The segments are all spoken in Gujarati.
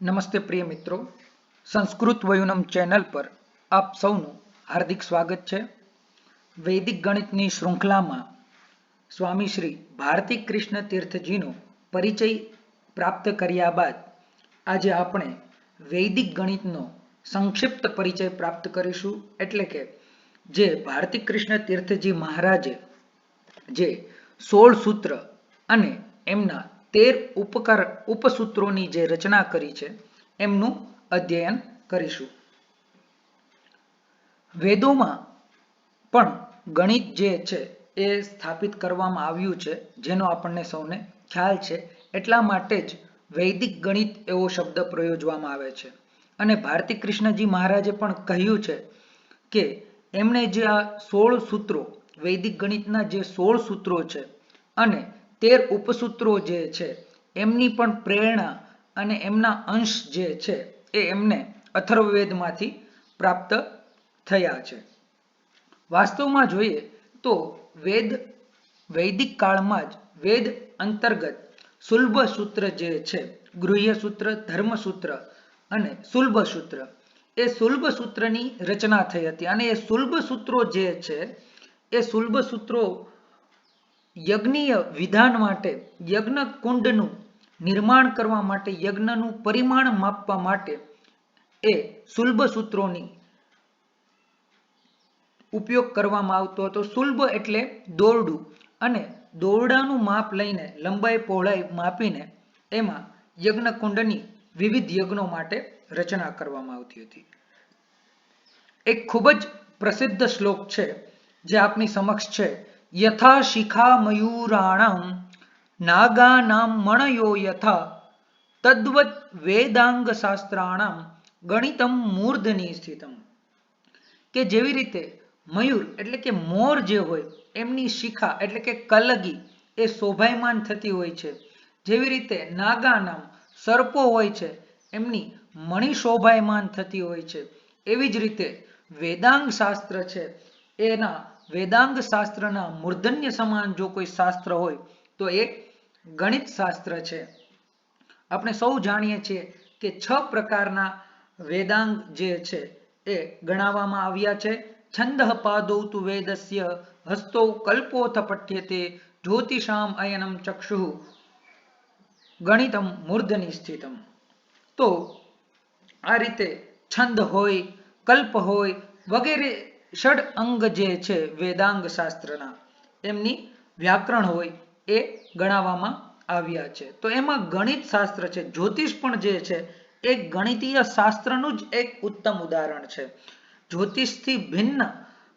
નમસ્તે પ્રિય મિત્રો. સંસ્કૃત વયુનમ ચેનલ પર આપ સૌનું હાર્દિક સ્વાગત છે. વૈદિક ગણિતની શૃંખલામાં સ્વામી શ્રી ભારતી કૃષ્ણ તીર્થજીનો પરિચય પ્રાપ્ત કર્યા બાદ આજે આપણે વૈદિક ગણિતનો સંક્ષિપ્ત પરિચય પ્રાપ્ત કરીશું. એટલે કે જે ભારતી કૃષ્ણ તીર્થજી મહારાજે જે સોળ સૂત્ર અને એમના તેર ઉપકર, ઉપસૂત્રોની જે રચના કરી છે, એમનું અધ્યયન કરીશું. વેદોમાં પણ ગણિત જે છે, એ સ્થાપિત કરવામાં આવ્યું છે, જેનો આપણને સૌને ખ્યાલ છે. એટલા માટે જ વૈદિક ગણિત એવો શબ્દ પ્રયોજવામાં આવે છે. અને ભારતી કૃષ્ણજી મહારાજે પણ કહ્યું છે કે, એમણે જે આ સોળ સૂત્રો, વૈદિક ગણિતના જે સોળ સૂત્રો છે, અને તેર ઉપસૂત્રો જે છે, એમની પણ પ્રેરણા અને એમના અંશ જે છે, એ એમને અથર્વવેદમાંથી પ્રાપ્ત થયા છે. વાસ્તવમાં જોઈએ તો વેદ, વૈદિક કાળમાં જ વેદ અંતર્ગત સુલભ સૂત્ર જે છે, ગૃહ્ય સૂત્ર ધર્મસૂત્ર અને સુલભ સૂત્ર, એ સુલભ સૂત્રની રચના થઈ હતી. અને એ સુલભ સૂત્રો જે છે, એ સુલભ સૂત્રો યજ્ઞીય વિધાન માટે, યજ્ઞ કુંડનું નિર્માણ કરવા માટે, યજ્ઞનું પરિમાણ માપવા માટે એ સુલભ સૂત્રોની ઉપયોગ કરવામાં આવતો હતો. સુલભ એટલે દોરડું અને દોરડાનું માપ લઈને, લંબાઈ પહોળાઈ માપીને એમાં યજ્ઞ કુંડની વિવિધ યજ્ઞો માટે રચના કરવામાં આવતી હતી. એક ખૂબ જ પ્રસિદ્ધ શ્લોક છે, જે આપની સમક્ષ છે. યથા શિખા મયુરાણામ નાગાનામ મણયો યથા તદ્વત વેદાંગ શાસ્ત્રાણામ ગણિતમ મૂર્ધની સ્થિતમ કે જેવી રીતે મયુર એટલે કે મોર જે હોય, એમની શિખા એટલે કે કલગી એ શોભાયમાન થતી હોય છે. જેવી રીતે નાગા નામ સર્પો હોય છે, એમની મણિ શોભાયમાન થતી હોય છે. એવી જ રીતે વેદાંગ શાસ્ત્ર છે, એના વેદાંગ શાસ્ત્રના મૂર્ધન્ય સમાન જો કોઈ શાસ્ત્ર હોય, તો એ ગણિત શાસ્ત્ર છે. આપણે સૌ જાણીએ છીએ કે છ પ્રકારના વેદાંગ જે છે, એ ગણાવવામાં આવ્યા છે. છંદ પાદૌ વેદસ્ય હસ્તો કલ્પોથ પઠ્યતે જ્યોતિષામ અયનમ ચક્ષુ ગણિતમ મૂર્ધની સ્થિતમ. તો આ રીતે છંદ હોય, કલ્પ હોય વગેરે ષડ અંગ જે છે વેદાંગ શાસ્ત્રના, એમની વ્યાકરણ હોય એ ગણાવવામાં આવ્યા છે. તો એમાં ગણિત શાસ્ત્ર છે, જ્યોતિષ પણ જે છે, એ ગણિતીય શાસ્ત્રનું જ એક ઉત્તમ ઉદાહરણ છે. જ્યોતિષથી ભિન્ન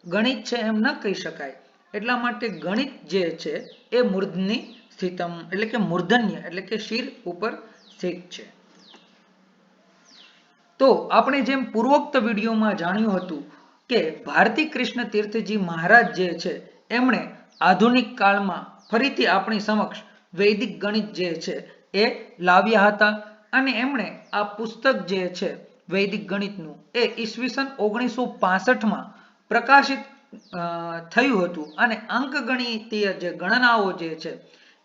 ગણિત છે એમ ન કહી શકાય. એટલા માટે ગણિત જે છે, એ મૂર્ધની સ્થિતમ, એટલે કે મૂર્ધન્ય, એટલે કે શિર ઉપર સ્થિત છે. તો આપણે જેમ પૂર્વોક્ત વિડીયોમાં જાણ્યું હતું કે ભારતી કૃષ્ણ તીર્થજી મહારાજ જે છે, એમણે આધુનિક કાળમાં ફરીથી આપણી સમક્ષ વૈદિક ગણિત જે છે, એ લાવ્યા હતા અને એમણે આ પુસ્તક જે છે, વૈદિક ગણિતનું, એ ઈસવીસન ઓગણીસો પાસઠમાં પ્રકાશિત થયું હતું. અને અંકગણિતીય જે ગણનાઓ જે છે,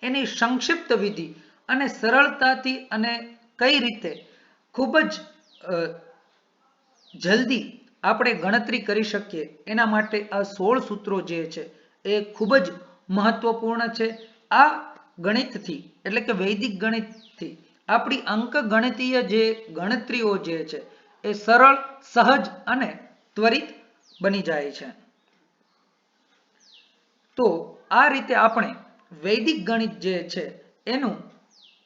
એની સંક્ષિપ્ત વિધિ અને સરળતાથી અને કઈ રીતે ખૂબ જ જલ્દી આપણે ગણતરી કરી શકીએ. એના માટે આ સોળ સૂત્રો જે છે, એ ખૂબ જ મહત્વપૂર્ણ છે. આ ગણિતથી, એટલે કે વૈદિક ગણિતથી, આપણી અંક ગણિતીય જે ગણતરીઓ જે છે, એ સરળ, સહજ અને ત્વરિત બની જાય છે. તો આ રીતે આપણે વૈદિક ગણિત જે છે, એનું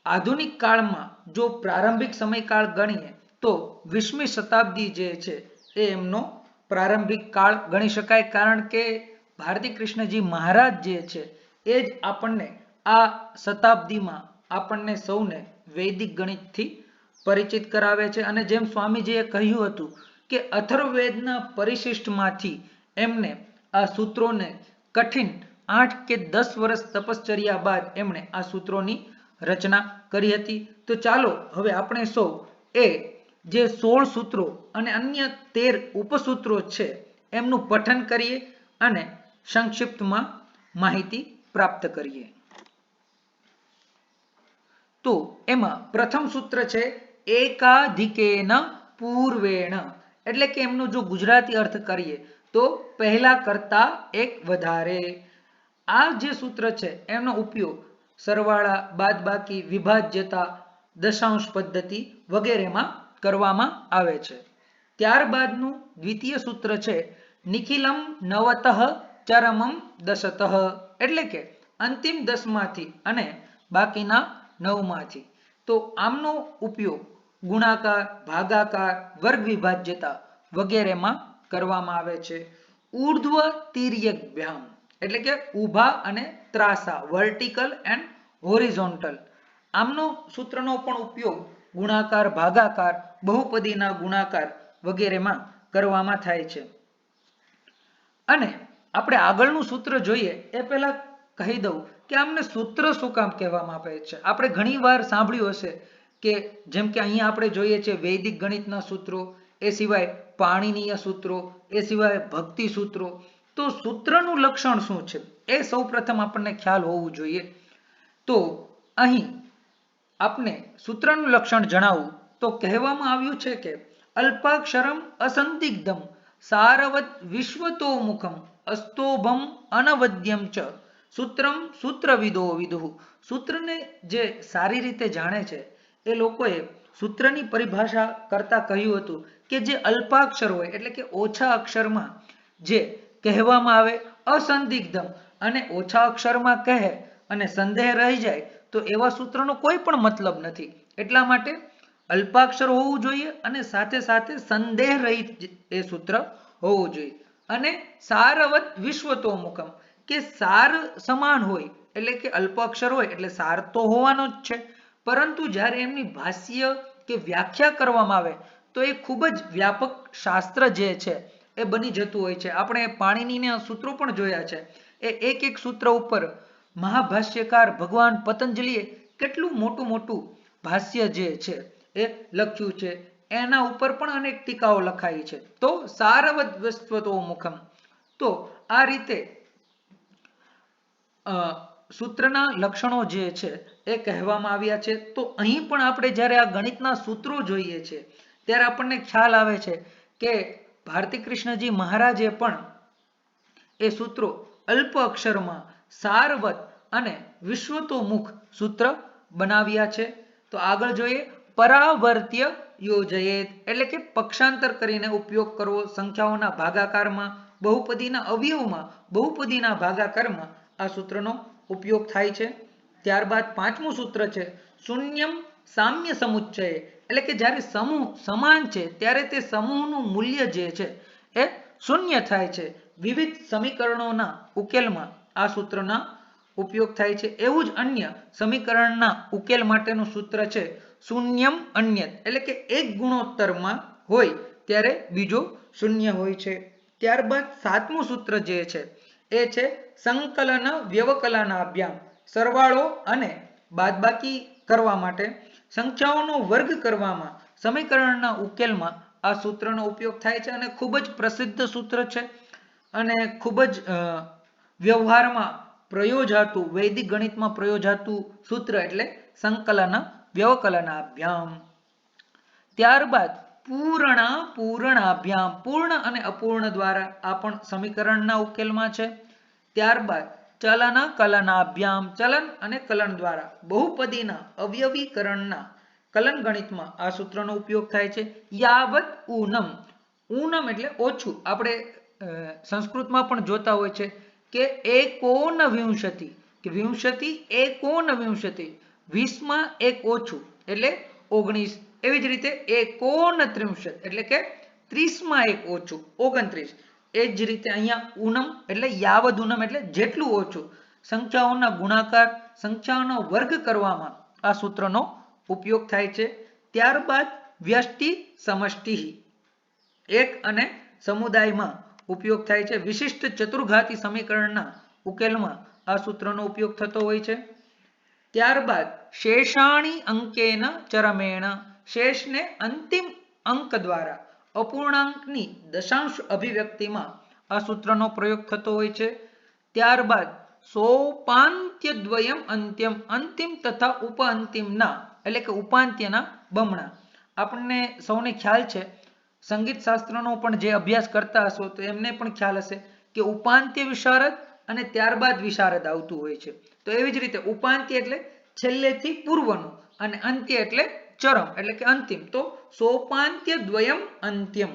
આધુનિક કાળમાં જો પ્રારંભિક સમયકાળ ગણીએ, તો વીસમી શતાબ્દી જે છે એ એમનો પ્રારંભિક કાળ ગણી શકાય, કારણ કે ભારતી કૃષ્ણજી મહારાજ જે છે, એ જ આપણને આ શતાબ્દીમાં આપણને સૌને વૈદિક ગણિતથી પરિચિત કરાવે છે. અને જેમ સ્વામીજીએ કહ્યું હતું કે અથર્વવેદના પરિશિષ્ટમાંથી એમને આ સૂત્રોને કઠિન આઠ કે દસ વર્ષ તપશ્ચર્યા બાદ એમણે આ સૂત્રોની રચના કરી હતી. તો ચાલો હવે આપણે સૌ એ જે સોળ સૂત્રો અને અન્ય તેર ઉપસૂત્રો છે, એમનું પઠન કરીએ અને સંક્ષિપ્તમાં માહિતી પ્રાપ્ત કરીએ. તો એમાં પ્રથમ સૂત્ર છે, એકાધિકેન પૂર્વેણ. એટલે કે એમનું જો ગુજરાતી અર્થ કરીએ, તો પહેલા કરતા એક વધારે. આ જે સૂત્ર છે, એનો ઉપયોગ સરવાળા, બાદબાકી, વિભાજ્યતા, દશાંશ પદ્ધતિ વગેરેમાં કરવામાં આવે છે. ત્યારબાદનું દ્વિતીય સૂત્ર છે, નિખિલમ નવતઃ ચરમમ દશતઃ. એટલે કે અંતિમ દસમાંથી અને બાકીના નવમાંથી. તો આમનો ઉપયોગ ગુણાકાર, ભાગાકાર વર્ગ વિભાજ્યતા વગેરેમાં કરવામાં આવે છે. ઉર્ધ્વ તિર્યક એટલે કે ઊભા અને ત્રાસા, વર્ટિકલ એન્ડ હોરિઝોન્ટલ. આમનો સૂત્રનો પણ ઉપયોગ ગુણાકાર, ભાગાકાર, બહુપદીના ગુણાકાર વગેરેમાં કરવામાં થાય છે. અને આપણે આગળનું સૂત્ર જોઈએ, એ પહેલા કહી દઉં કે આમને સૂત્ર શું કામ કહેવામાં આવે છે? આપણે ઘણી વાર સાંભળ્યું હશે કે જેમ કે અહીંયા આપણે જોઈએ છે વૈદિક ગણિતના સૂત્રો, એ સિવાય પાણીનીય સૂત્રો, એ સિવાય ભક્તિ સૂત્રો. તો સૂત્રનું લક્ષણ શું છે? એ સૌ પ્રથમ આપણને ખ્યાલ હોવું જોઈએ. તો અહીં આપને સૂત્રનું લક્ષણ જણાવું તો કહેવામાં આવ્યું છે કે અલ્પાક્ષરમ અસંદિગ્ધમ સારવત વિશ્વતોમુખમ અસ્તોભમ અનવદ્યમ ચ. સૂત્રમ સૂત્રવિદો વિદુઃ. સૂત્રને જે સારી રીતે જાણે છે, એ લોકોએ સૂત્રની પરિભાષા કરતા કહ્યું હતું કે જે અલ્પાક્ષર હોય, એટલે કે ઓછા અક્ષરમાં જે કહેવામાં આવે અસંદિગ્ધમ અને ઓછા અક્ષરમાં કહે અને સંદેહ રહી જાય તો એવા સૂત્રનો કોઈ પણ મતલબ નથી. એટલા માટે અલ્પાક્ષર હોવું જોઈએ અને સાથે સાથે સંદેહ રહિત એ સૂત્ર હોવું જોઈએ. અને સારવત વિશ્વતોમુખમ, કે સાર સમાન હોય, એટલે કે અલ્પાક્ષર હોય, એટલે સાર તો હોવાનો જ છે. પરંતુ જ્યારે એમની ભાષ્ય કે વ્યાખ્યા કરવામાં આવે, તો એ ખૂબ જ વ્યાપક શાસ્ત્ર જે છે, એ બની જતું હોય છે. આપણે પાણીની સૂત્રો પણ જોયા છે. એ એક એક સૂત્ર ઉપર મહાભાષ્યકાર ભગવાન પતંજલિએ કેટલું મોટું મોટું ભાષ્ય જે છે એ લખ્યું છે, એના ઉપર પણ અનેક ટીકાઓ લખાઈ છે. તો સારવદ વસ્વતો મુખમ. તો આ રીતે સૂત્રના લક્ષણો જે છે એ કહેવામાં આવ્યા છે. તો અહીં પણ આપણે જ્યારે આ ગણિતના સૂત્રો જોઈએ છે, ત્યારે આપણને ખ્યાલ આવે છે કે ભારતી કૃષ્ણજી મહારાજે પણ એ સૂત્રો અલ્પ અક્ષરમાં સારવત અને વિશ્વતોમુખ સૂત્ર બનાવ્યા છે. તો આગળ જોઈએ, પરાવર્ત્ય યોજયેત, એટલે કે પક્ષાંતર કરીને ઉપયોગ કરવો સંખ્યાઓના ભાગાકારમાં, બહુપદીના અવયવમાં, બહુપદીના ભાગાકારમાં આ સૂત્રનો ઉપયોગ થાય છે. ત્યારબાદ પાંચમું સૂત્ર છે, શૂન્યમ સામ્ય સમુચ્ચય, એટલે કે જ્યારે સમૂહ સમાન છે, ત્યારે તે સમૂહનું મૂલ્ય જે છે, એ શૂન્ય થાય છે. વિવિધ સમીકરણોના ઉકેલમાં આ સૂત્રના ઉપયોગ થાય છે. એવું જ અન્ય સમીકરણના ઉકેલ માટેનું સૂત્ર છે. શૂન્યમ અન્ય. એટલે કે એક ગુણોત્તરમાં હોય ત્યારે બીજો શૂન્ય હોય છે. ત્યારબાદ સાતમું સૂત્ર જે છે, એ છે સંકલન વ્યવકલના અભ્યામ. સરવાળો અને બાદબાકી કરવા માટે સંખ્યાઓનો વર્ગ કરવામાં સમીકરણના ઉકેલમાં આ સૂત્રનો ઉપયોગ થાય છે અને ખૂબ જ પ્રસિદ્ધ સૂત્ર છે. અને ખૂબ જ વ્યવહારમાં પ્રયોજાતું, વૈદિક ગણિતમાં પ્રયોજાતું સૂત્ર એટલે સંકલન વ્યવકલનાભ્યામ ત્યારબાદ પૂર્ણ પૂર્ણાભ્યામ, પૂર્ણ અને અપૂર્ણ દ્વારા આ પણ સમીકરણના ઉકેલમાં છે. ત્યારબાદ ચલન કલનાભ્યામ, ચલન અને કલન દ્વારા બહુપદીના અવયવીકરણના કલન ગણિતમાં આ સૂત્રનો ઉપયોગ થાય છે. યાવત ઉનમ ઉનમ એટલે ઓછું. આપણે સંસ્કૃતમાં પણ જોતા હોય છે કે એકોન વિંશતિ? કે વિંશતિ એકોન વિંશતિ? વીસમાં એક ઓછું, એટલે ઓગણીસ. એવી જ રીતે એકોન ત્રિંશત? એટલે કે ત્રીસમાં એક ઓછું, ઓગણત્રીસ. એ જ રીતે અહીંયા ઉનમ, એટલે યાવદ ઉનમ, એટલે જેટલું ઓછું. સંખ્યાઓના ગુણાકાર, સંખ્યાઓનો વર્ગ કરવામાં આ સૂત્રનો ઉપયોગ થાય છે. ત્યારબાદ વ્યષ્ટિ સમષ્ટિ. એક અને સમુદાયમાં ઉપયોગ થાય છે. વિશિષ્ટ ચતુર્ઘાતી સમીકરણના ઉકેલમાં આ સૂત્રનો ઉપયોગ થતો હોય છે. ત્યારબાદ શેષાણી અંકેન ચરમેણ. શેષને અંતિમ અંક દ્વારા અપૂર્ણાંકની દશાંશ અભિવ્યક્તિમાં આ સૂત્રનો પ્રયોગ થતો હોય છે. ત્યારબાદ સોપાંત્ય દ્વયમ અંત્યમ અંતિમ તથા ઉપઅંતિમના એટલે કે ઉપાંત્યના બમણા. આપણને સૌને ખ્યાલ છે સંગીત શાસ્ત્રનો પણ જે અભ્યાસ કરતા હશો તો એમને પણ ખ્યાલ હશે કે ઉપાંત્ય વિશારદ અને ત્યારબાદ વિશારદ આવતું હોય છે. તો એવી જ રીતે ઉપાંત્ય એટલે છેલ્લેથી પૂર્વનું અને અંત્ય એટલે ચરમ, એટલે કે અંતિમ. તો સોપાંત્ય દ્વયમ અંત્યમ.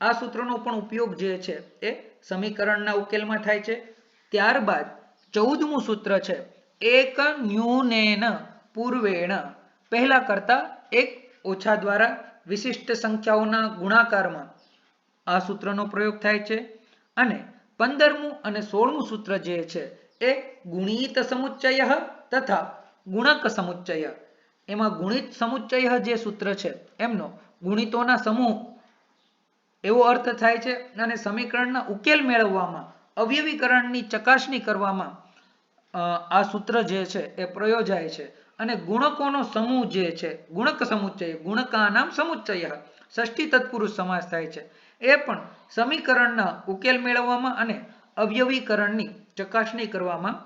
આ સૂત્રનો પણ ઉપયોગ જે છે એ સમીકરણના ઉકેલમાં થાય છે. ત્યારબાદ ચૌદમું સૂત્ર છે એક ન્યૂનેન પૂર્વેણ. પહેલા કરતા એક ઓછા દ્વારા વિશિષ્ટ સંખ્યાઓના ગુણાકારમાં આ સૂત્રનો પ્રયોગ થાય છે અને પંદરમું અને સોળમું સૂત્ર જે છે એ ગુણિત સમુચ્ચય તથા ગુણક સમુચ્ચય. એમાં ગુણિત સમુચ્ચય જે સૂત્ર છે એમનો ગુણિતોના સમૂહ એવો અર્થ થાય છે અને સમીકરણના ઉકેલ મેળવવામાં, અવયવીકરણની ચકાસણી કરવામાં આ સૂત્ર જે છે એ પ્રયોજાય છે. અને ગુણકોનો સમૂહ જે છે, ગુણક સમુચ્ચય, ગુણકાનામ સમુચ્ચય, ષષ્ઠી તત્પુરુષ સમાસ થાય છે. એ પણ સમીકરણના ઉકેલ મેળવવામાં અને અવયવીકરણની ચકાસણી કરવામાં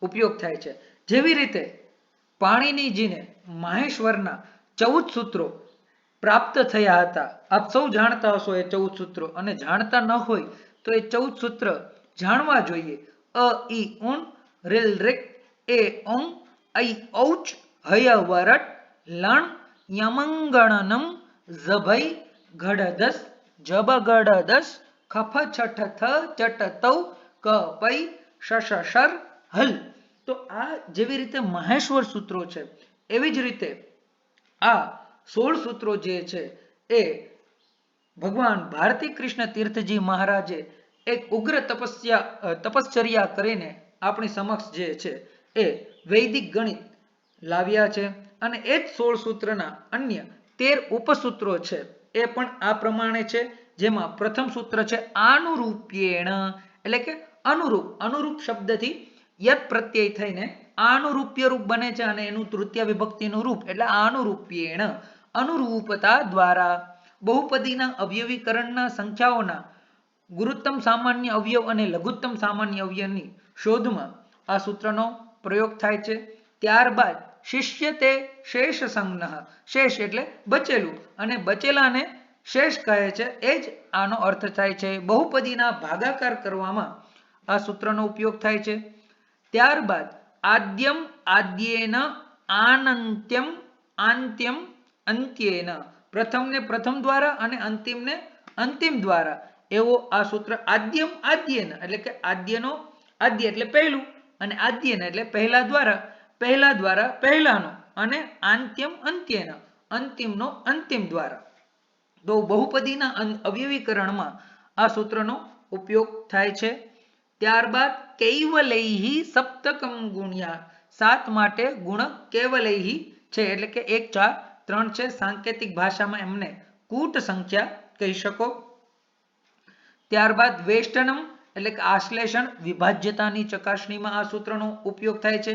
ઉપયોગ થાય છે. જેવી રીતે પાણીનીજીને માહેશ્વરના ચૌદ સૂત્રો પ્રાપ્ત થયા હતા. આપ સૌ જાણતા હશો એ ચૌદ સૂત્રો. અને જાણતા ન હોય તો એ ચૌદ સૂત્ર જાણવા જોઈએ. અ, ઈ, ઉન, રેલ, રેક, એ ઓમ ઐ ઔચ હય વરટ લણ યમંગણનમ ઝભૈ ઘડદસ જબગડદસ ખફ છઠ થ ચટ તૌ શશર તો આ જેવી રીતે મહેશ્વર સૂત્રો છે, એવી જ રીતે આ સોળ સૂત્રો જે છે, એ ભગવાન ભારતી કૃષ્ણ તીર્થજી મહારાજે એક ઉગ્ર તપસ્યા તપશ્ચર્યા કરીને આપણી સમક્ષ જે છે એ વૈદિક ગણિત લાવ્યા છે અને એ જ સોળ સૂત્રના અન્ય તેર ઉપસૂત્રો છે. એ પણ આ પ્રમાણે છે, જેમાં પ્રથમ સૂત્ર છે આનુરૂપ્યેણ, એટલે કે અનુરૂપ અનુરૂપ શબ્દથી યત પ્રત્યય થઈને આનુરૂપ્ય રૂપ બને છે અને એનું તૃતીય વિભક્તિનું રૂપ એટલે આનુરૂપ્યેણ, અનુરૂપતા દ્વારા. બહુપદીના અવયવીકરણના સંખ્યાઓના ગુરુત્તમ સામાન્ય અવયવ અને લઘુત્તમ સામાન્ય અવયવની શોધમાં આ સૂત્રનો પ્રયોગ થાય છે. ત્યારબાદ શિષ્ય તે શેષ સંજ્ઞ, શેષ એટલે બચેલું અને બચેલાને શેષ કહે છે. એ જ આનો અર્થ થાય છે. બહુપદીના ભાગાકાર કરવામાં આ સૂત્રનો ઉપયોગ થાય છે. ત્યારબાદ આદ્યમ આદ્યેન આનંત્યમ આંત્યમ અંત્યેન. પ્રથમને પ્રથમ દ્વારા અને અંતિમને અંતિમ દ્વારા. એવો આ સૂત્ર આદ્યમ આદ્યેન એટલે કે આદ્યનો આદ્ય એટલે પહેલું. અને આદ્યન એટલે પહેલા દ્વારા પહેલા દ્વારા પહેલાનો અને આંત્યમ અંત્યન, અંતિમનો અંતિમ દ્વારા. તો બહુપદીના અવ્યવીકરણમાં આ સૂત્રનો ઉપયોગ થાય છે. ત્યારબાદ કૈવલૈહી સપ્તકમ ગુણ્યા સાત માટે ગુણ કેવલૈહી છે, એટલે કે એક, ચાર, ત્રણ છે. સાંકેતિક ભાષામાં એમને કૂટ સંખ્યા કહી શકો. ત્યારબાદ વેષ્ટનમ એટલે કે આશ્લેષણ વિભાજ્યતાની ચકાસણીમાં આ સૂત્રનો ઉપયોગ થાય છે.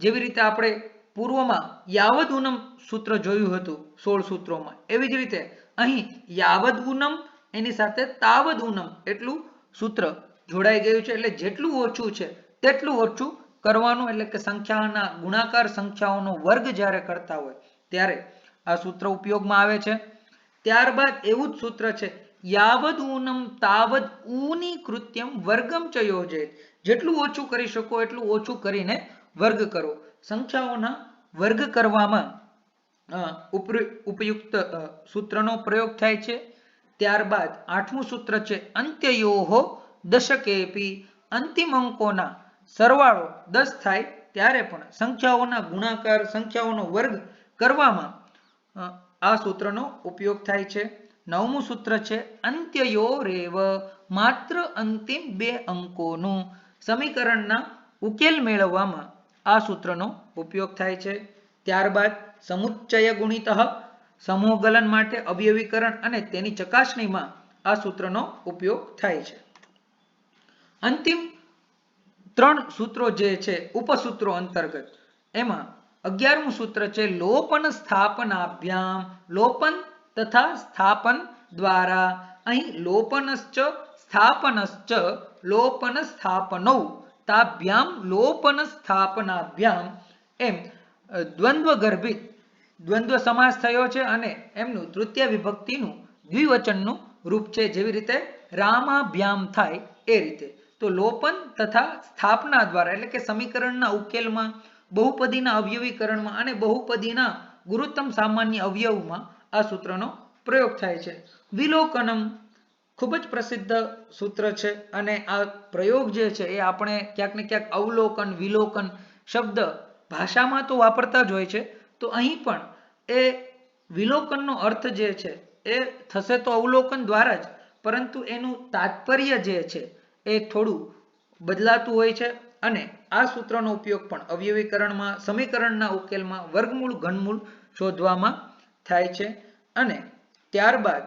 જેવી રીતે આપણે પૂર્વમાં યાવદ ઉનમ સૂત્ર જોયું હતું સોળ સૂત્રોમાં. એવી જ રીતે અહીં યાવદ ઉનમ, એની સાથે તાવદ ઉનમ એટલું સૂત્ર જોડાઈ ગયું છે. એટલે જેટલું ઓછું છે તેટલું ઓછું કરવાનું એટલે કે સંખ્યાના ગુણાકાર સંખ્યાઓનો વર્ગ જ્યારે કરતા હોય ત્યારે આ સૂત્ર ઉપયોગમાં આવે છે. ત્યારબાદ એવું જ સૂત્ર છે યાવદ ઊનમ તાવદ ઊની કૃત્યમ વર્ગમ ચ યોજેત. જેટલું ઓછું કરી શકો, એટલું ઓછું કરીને વર્ગ કરો. સંખ્યાઓના વર્ગ કરવામાં ઉપયુક્ત સૂત્રનો પ્રયોગ થાય છે. ત્યારબાદ આઠમું સૂત્ર છે અંત્યયોહો દશકેપી. અંતિમ અંકોના સરવાળો દસ થાય ત્યારે પણ સંખ્યાઓના ગુણાકાર, સંખ્યાઓનો વર્ગ કરવામાં આ સૂત્રનો ઉપયોગ થાય છે. નવમું સૂત્ર છે અંત્યયો રેવ માત્ર અંતિમ બે અંકોનું સમીકરણના ઉકેલ મેળવવામાં. આ સૂત્રનો ઉપયોગ થાય છે. ત્યારબાદ સમુચ્ચય ગુણિત સમૂહગલન માટે અવયવીકરણ અને તેની ચકાસણીમાં આ સૂત્રનો ઉપયોગ થાય છે. અંતિમ ત્રણ સૂત્રો જે છે, ઉપસૂત્રો અંતર્ગત, એમાં અગિયારમું સૂત્ર છે, લોપન સ્થાપનાભ્યામ લોપન તથા સ્થાપન દ્વારા અહીં લોપનશ્ચ સ્થાપનશ્ચ લોપન સ્થાપનૌ તાભ્યામ લોપન સ્થાપનાભ્યામ એમ દ્વંદ્વ ગર્ભિત દ્વંદ્વ સમાસ થયો છે અને એમનું તૃતીય વિભક્તિનું દ્વિવચનનું રૂપ છે જેવી રીતે રામાભ્યામ થાય એ રીતે. તો લોપન તથા સ્થાપના દ્વારા એટલે કે સમીકરણના ઉકેલમાં, બહુપદીના અવયવીકરણમાં અને બહુપદીના ગુરુત્તમ સામાન્ય અવયવમાં આ સૂત્રનો પ્રયોગ થાય છે. વિલોકનમ ખૂબ જ પ્રસિદ્ધ સૂત્ર છે અને આ પ્રયોગ જે છે એ આપણે ક્યાંક ને ક્યાંક અવલોકન, વિલોકન શબ્દ ભાષામાં તો વાપરતા જ હોય છે. તો અહીં પણ એ વિલોકનનો અર્થ જે છે એ થશે તો અવલોકન દ્વારા જ, પરંતુ એનું તાત્પર્ય જે છે એ થોડું બદલાતું હોય છે અને આ સૂત્રનો ઉપયોગ પણ અવયવીકરણમાં, સમીકરણના ઉકેલમાં, વર્ગમૂળ, ઘનમૂળ શોધવામાં થાય છે અને ત્યારબાદ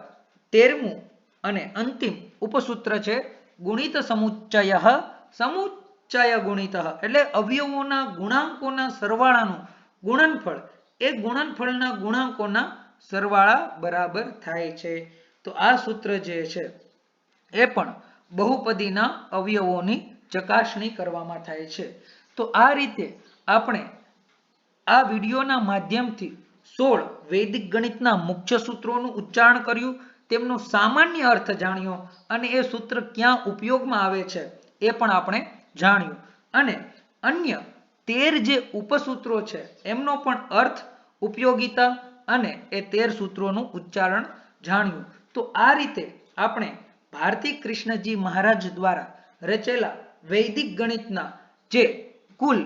તેરમું અને અંતિમ ઉપસૂત્ર છે ગુણિત સમુચ્ચય સમુચ્ચય ગુણિત. એટલે અવયવોના ગુણાંકોના સરવાળાનું ગુણનફળ એ ગુણનફળના ગુણાંકોના સરવાળા બરાબર થાય છે. તો આ સૂત્ર જે છે એ પણ બહુપદીના અવયવોની ચકાસણી કરવામાં થાય છે. તો આ રીતે આપણે આ વિડીયોના માધ્યમથી સોળ વૈદિક ગણિતના મુખ્ય સૂત્રોનું ઉચ્ચારણ કર્યું, તેમનો સામાન્ય અર્થ જાણ્યો અને એ સૂત્ર ક્યાં ઉપયોગમાં આવે છે એ પણ આપણે જાણ્યું. અને અન્ય તેર જે ઉપસૂત્રો છે, એમનો પણ અર્થ ઉપયોગિતા અને એ તેર સૂત્રોનું ઉચ્ચારણ જાણ્યું. તો આ રીતે આપણે ભારતી કૃષ્ણજી મહારાજ દ્વારા રચેલા વૈદિક ગણિતના જે કુલ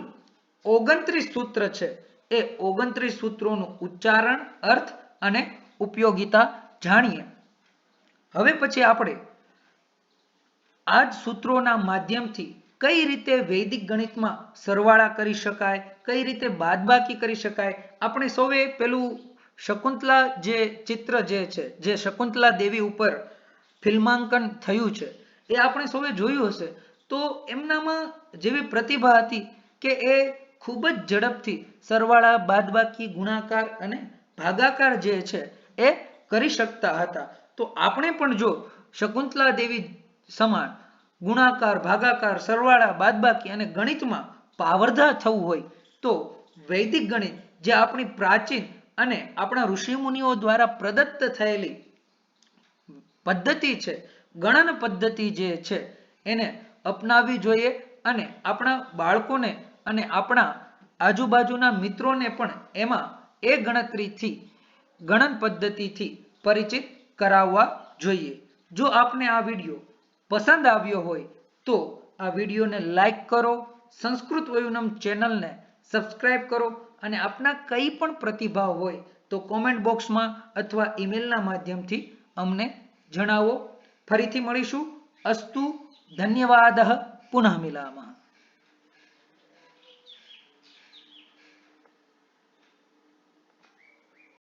ઓગણત્રીસ સૂત્ર છે એ ઓગણત્રીસ સૂત્રોનું ઉચ્ચારણ, અર્થ અને ઉપયોગિતા જાણીએ. હવે પછી આપણે આ જ સૂત્રોના માધ્યમથી કઈ રીતે વૈદિક ગણિતમાં સરવાળા કરી શકાય, કઈ રીતે બાદબાકી કરી શકાય, આપણે સૌએ પેલું શકુંતલા જે ચિત્ર જે છે, જે શકુંતલા દેવી ઉપર ફિલ્માંકન થયું છે, એ આપણે સૌએ જોયું હશે. તો એમનામાં જેવી પ્રતિભા હતી કે એ ખૂબ જ ઝડપથી સરવાળા, બાદબાકી, ગુણાકાર અને ભાગાકાર જે છે એ કરી શકતા હતા. તો આપણે પણ જો શકુંતલા દેવી સમાન ગુણાકાર, ભાગાકાર, સરવાળા, બાદબાકી અને ગણિતમાં પાવરધા થવું હોય, તો વૈદિક ગણિત જે આપણી પ્રાચીન અને આપણા ઋષિમુનિઓ દ્વારા પ્રદત્ત થયેલી પદ્ધતિ છે, ગણન પદ્ધતિ જે છે, એને અપનાવવી જોઈએ અને આપણા બાળકોને અને આપણા આજુબાજુના મિત્રોને પણ એમાં એ ગણતરીથી, ગણન પદ્ધતિથી પરિચિત કરાવવા જોઈએ. જો આપને આ વીડિયો પસંદ આવ્યો હોય તો આ વિડીયોને લાઈક કરો, સંસ્કૃત વયુનમ ચેનલને સબસ્ક્રાઇબ કરો અને આપના કંઈ પણ પ્રતિભાવ હોય તો કોમેન્ટ બોક્સમાં અથવા ઈમેલના માધ્યમથી અમને જણાવો. ફરીથી મળીશું. અસ્તુ, ધન્યવાદ. પુનઃ મિલામः.